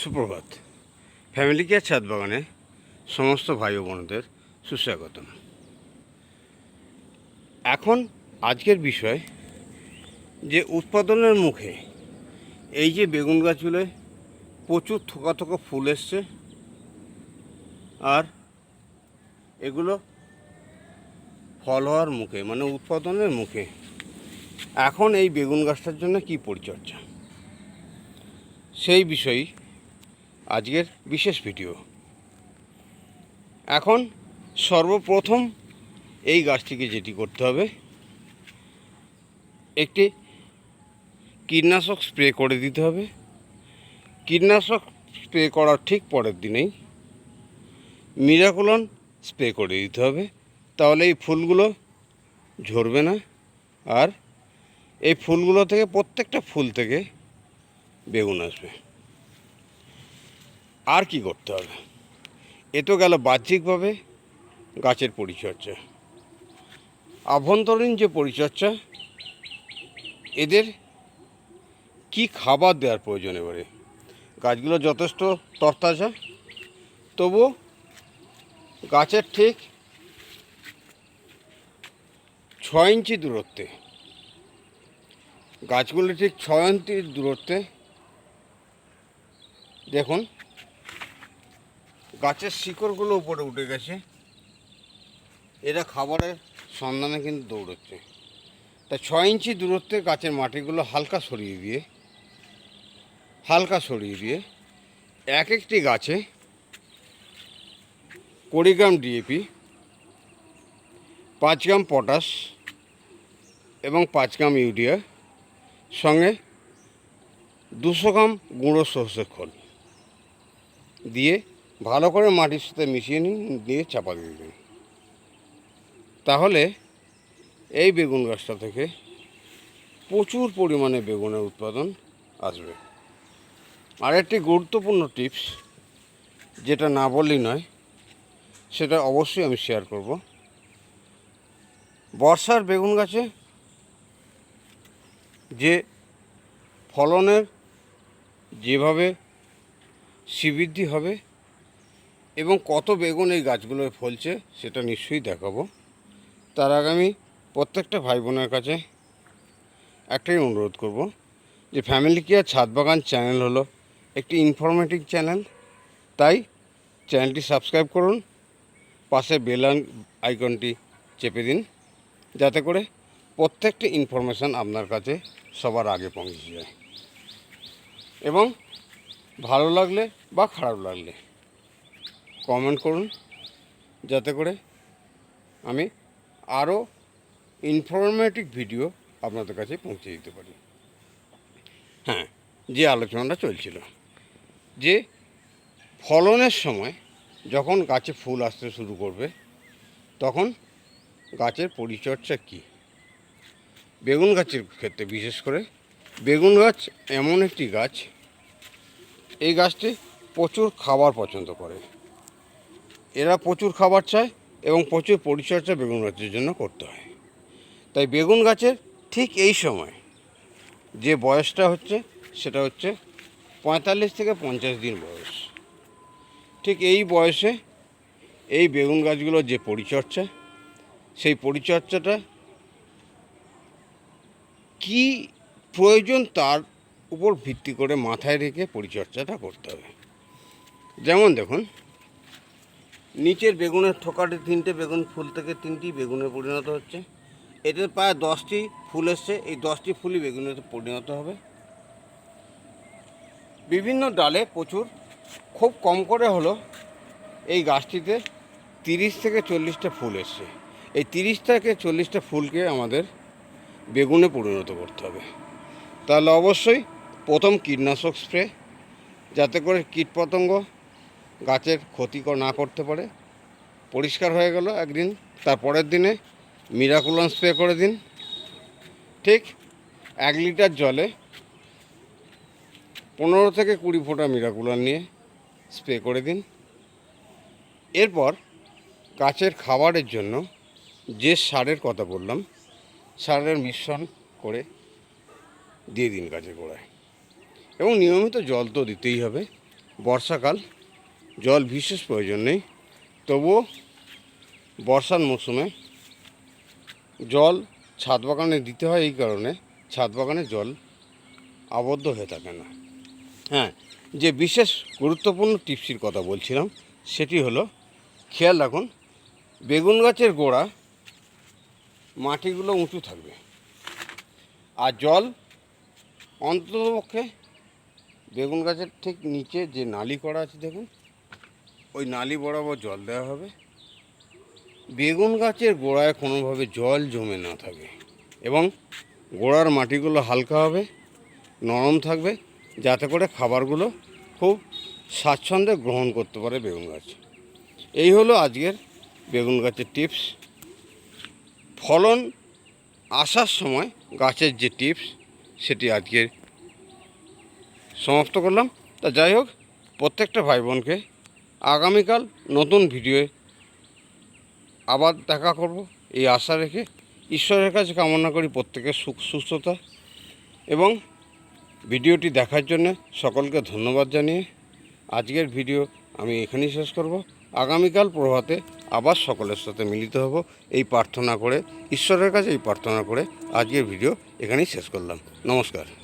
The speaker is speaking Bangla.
সুপ্রভাত। ফ্যামিলি কেয়ার ছাদ বাগানে সমস্ত ভাই ও বোনদের সুস্বাগতম। এখন আজকের বিষয় যে উৎপাদনের মুখে এই যে বেগুন গাছগুলোয় প্রচুর থোকা থোকা ফুল এসছে আর এগুলো ফল হওয়ার মুখে মানে উৎপাদনের মুখে এখন এই বেগুন গাছটার জন্য কি পরিচর্যা? সেই বিষয়েই আজকের বিশেষ ভিডিও। এখন সর্বপ্রথম এই গাছটিকে যেটি করতে হবে, একটি কীটনাশক স্প্রে করে দিতে হবে। কীটনাশক স্প্রে করার ঠিক পরের দিনেই মিরাকুলন স্প্রে করে দিতে হবে। তাহলে এই ফুলগুলো ঝরবে না আর এই ফুলগুলো থেকে প্রত্যেকটা ফুল থেকে বেগুন আসবে। আর কি করতে হবে? এ তো গেল বাহ্যিকভাবে গাছের পরিচর্যা। আভ্যন্তরীণ যে পরিচর্যা, এদের কি খাবার দেওয়ার প্রয়োজন এবারে? গাছগুলো যথেষ্ট তরতাজা তবু গাছের ঠিক ছয় ইঞ্চি দূরত্বে, গাছগুলো ঠিক ছয় ইঞ্চি দূরত্বে, দেখুন গাছের শিকড়গুলো উপরে উঠে গেছে। এরা খাবারের সন্ধানে কিন্তু দৌড়চ্ছে। তা ছয় ইঞ্চি দূরত্বে গাছের মাটিগুলো হালকা সরিয়ে দিয়ে, হালকা সরিয়ে দিয়ে এক একটি গাছে কুড়ি গ্রাম ডিএপি পাঁচ গ্রাম পটাশ এবং পাঁচ গ্রাম ইউরিয়া সঙ্গে দুশো গ্রাম গুঁড়ো সর্ষের খোল দিয়ে ভালো করে মাটির সাথে মিশিয়ে নিন, দিয়ে চাপা দিয়ে দিন। তাহলে এই বেগুন গাছটা থেকে প্রচুর পরিমাণে বেগুনের উৎপাদন আসবে। আর একটি গুরুত্বপূর্ণ টিপস, যেটা না বললেই নয়, সেটা অবশ্যই আমি শেয়ার করব। বর্ষার বেগুন গাছে যে ফলনের যেভাবে শ্রীবৃদ্ধি হবে এবং কত বেগুন এই গাছগুলোয় ফলছে সেটা নিশ্চয়ই দেখাবো। তার আগে আমি প্রত্যেকটা ভাই বোনের কাছে একটাই অনুরোধ করব যে ফ্যামিলি কেয়ার ছাদ বাগান চ্যানেল হলো একটি ইনফরমেটিভ চ্যানেল। তাই চ্যানেলটি সাবস্ক্রাইব করুন, পাশে বেল আইকনটি চেপে দিন, যাতে করে প্রত্যেকটি ইনফরমেশান আপনার কাছে সবার আগে পৌঁছে যায়। এবং ভালো লাগলে বা খারাপ লাগলে কমেন্ট করুন যাতে করে আমি আরও ইনফরমেটিভ ভিডিও আপনাদের কাছে পৌঁছে দিতে পারি। হ্যাঁ যে আলোচনাটা চলছিল, যে ফলনের সময় যখন গাছে ফুল আসতে শুরু করবে, তখন গাছের পরিচর্যা কী? বেগুন গাছের ক্ষেত্রে বিশেষ করে, বেগুন গাছ এমন একটি গাছ, এই গাছটি প্রচুর খাবার পছন্দ করে। এরা প্রচুর খাবার চায় এবং প্রচুর পরিচর্যা বেগুন গাছের জন্য করতে হয়। তাই বেগুন গাছের ঠিক এই সময় যে বয়সটা হচ্ছে, সেটা হচ্ছে পঁয়তাল্লিশ থেকে পঞ্চাশ দিন বয়স। ঠিক এই বয়সে এই বেগুন গাছগুলোর যে পরিচর্যা, সেই পরিচর্যাটা কি প্রয়োজন তার উপর ভিত্তি করে মাথায় রেখে পরিচর্যাটা করতে হবে। যেমন দেখুন নিচের বেগুনের থোকাটি তিনটে বেগুন, ফুল থেকে তিনটি বেগুনে পরিণত হচ্ছে। এতে প্রায় দশটি ফুল এসছে। এই দশটি ফুলই বেগুনে পরিণত হবে। বিভিন্ন ডালে প্রচুর, খুব কম করে হলো এই গাছটিতে তিরিশ থেকে চল্লিশটা ফুল এসছে। এই তিরিশ থেকে চল্লিশটা ফুলকে আমাদের বেগুনে পরিণত করতে হবে। তাহলে অবশ্যই প্রথম কীটনাশক স্প্রে, যাতে করে কীটপতঙ্গ গাছের ক্ষতিকর না করতে পারে। পরিষ্কার হয়ে গেল একদিন তারপরের দিনে মিরাকুলান স্প্রে করে দিন। ঠিক এক লিটার জলে পনেরো থেকে কুড়ি ফোঁটা মিরাকুলান নিয়ে স্প্রে করে দিন। এরপর গাছের খাবারের জন্য যে সারের কথা বললাম, সারের মিশ্রণ করে দিয়ে দিন গাছের গোড়ায়। এবং নিয়মিত জল তো দিতেই হবে। বর্ষাকাল, জল বিশেষ প্রয়োজন নেই। তবুও বর্ষার মৌসুমে জল ছাদ বাগানে দিতে হয় এই কারণে ছাদ বাগানে জল আবদ্ধ হয়ে থাকে না। হ্যাঁ যে বিশেষ গুরুত্বপূর্ণ টিপসির কথা বলছিলাম, সেটি হলো খেয়াল রাখুন, বেগুন গাছের গোড়া মাটিগুলো উঁচু থাকবে আর জল অন্ততপক্ষে বেগুন গাছের ঠিক নিচে যে নালি করা আছে দেখুন ওই নালি বরাবর জল দেওয়া হবে। বেগুন গাছের গোড়ায় কোনোভাবে জল জমে না থাকে এবং গোড়ার মাটিগুলো হালকা হবে, নরম থাকবে, যাতে করে খাবারগুলো খুব স্বাচ্ছন্দ্যে গ্রহণ করতে পারে বেগুন গাছ। এই হলো আজকের বেগুন গাছের টিপস। ফলন আসার সময় গাছের যে টিপস, সেটি আজকের সমাপ্ত করলাম। তা যাই হোক, প্রত্যেকটা ভাই বোনকে আগামীকাল নতুন ভিডিওয়ে আবার দেখা করব। এই আশা রেখে ঈশ্বরের কাছে কামনা করি প্রত্যেকের সুখ, সুস্থতা এবং ভিডিওটি দেখার জন্য সকলকে ধন্যবাদ জানিয়ে আজকের ভিডিও আমি এখানেই শেষ করব। আগামীকাল প্রভাতে আবার সকলের সাথে মিলিত হব। এই প্রার্থনা করে, ঈশ্বরের কাছে এই প্রার্থনা করে আজকের ভিডিও এখানেই শেষ করলাম। নমস্কার।